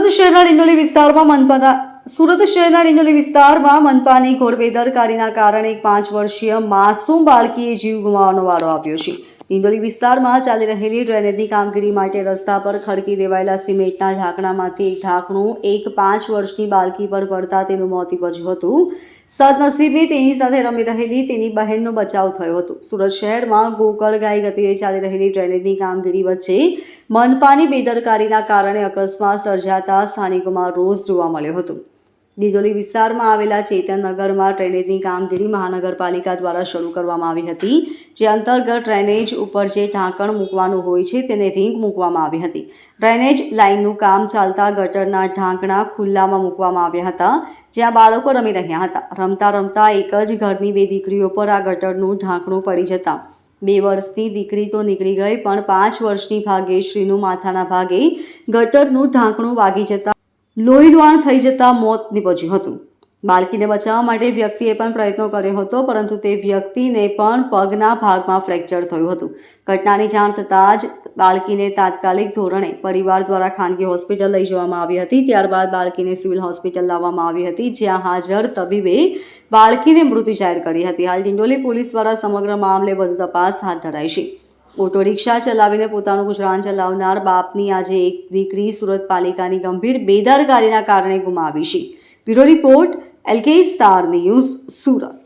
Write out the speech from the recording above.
સુરત શહેરના ડિંડોલી વિસ્તારમાં મનપાના સુરત શહેરના ડિંડોલી વિસ્તારમાં મનપાની ઘોર બેદરકારીના કારણે પાંચ વર્ષીય માસૂમ બાળકીએ જીવ ગુમાવવાનો વારો આવ્યો છે. ડિંડોલી વિસ્તારમાં ચાલી રહેલી ડ્રેનેજની કામગીરી માટે રસ્તા પર ખડકી દેવાયેલા સિમેન્ટના ઢાંકણામાંથી એક ઢાંકણું એક પાંચ વર્ષની બાળકી પર પડતા તેનું મોત નીપજ્યું હતું. સદનસીબે તેની સાથે રમી રહેલી તેની બહેનનો બચાવ થયો હતો. સુરત શહેરમાં ગોકળ ગાય ગતિએ ચાલી રહેલી ડ્રેનેજની કામગીરી વચ્ચે મનપાની બેદરકારીના કારણે અકસ્માત સર્જાતા સ્થાનિકોમાં રોષ જોવા મળ્યો હતો. દિડોલી વિસ્તારમાં આવેલા ચેતનનગરમાં ડ્રેનેજની કામગીરી મહાનગરપાલિકા દ્વારા શરૂ કરવામાં આવી હતી, જે અંતર્ગત ડ્રેનેજ ઉપર જે ઢાંકણ મૂકવાનું હોય છે તેને રિંગ મૂકવામાં આવી હતી. ડ્રેનેજ લાઇનનું કામ ચાલતા ગટરના ઢાંકણા ખુલ્લામાં મૂકવામાં આવ્યા હતા, જ્યાં બાળકો રમી રહ્યા હતા. રમતા રમતા એક જ ઘરની બે દીકરીઓ પર આ ગટરનું ઢાંકણું પડી જતા. બે વર્ષની દીકરી તો નીકળી ગઈ, પણ પાંચ વર્ષની ભાગ્યશ્રીનું માથાના ભાગે ગટરનું ઢાંકણું વાગી જતા લોહીલુહાણ થઈ જતા મોત નીપજ્યું હતું. બાળકીને બચાવવા માટે વ્યક્તિએ પણ પ્રયત્નો કર્યો હતો, પરંતુ તે વ્યક્તિને પણ પગના ભાગમાં ફ્રેક્ચર થયું હતું. ઘટનાની જાણ થતાં જ બાળકીને તાત્કાલિક ધોરણે પરિવાર દ્વારા ખાનગી હોસ્પિટલ લઈ જવામાં આવી હતી. ત્યારબાદ બાળકીને સિવિલ હોસ્પિટલ લાવવામાં આવી હતી, જ્યાં હાજર તબીબે બાળકીને મૃત્યુ જાહેર કરી હતી. હાલ ડિંડોલી પોલીસ દ્વારા સમગ્ર મામલે વધુ તપાસ હાથ ધરાઈ છે. ઓટો રિક્ષા ચલાવીને પોતાનું ગુજરાન ચલાવનાર બાપની આજે એક દીકરી સુરત પાલિકાની ગંભીર બેદરકારીના કારણે ગુમાવી છે. Bureau report LK star news Surat.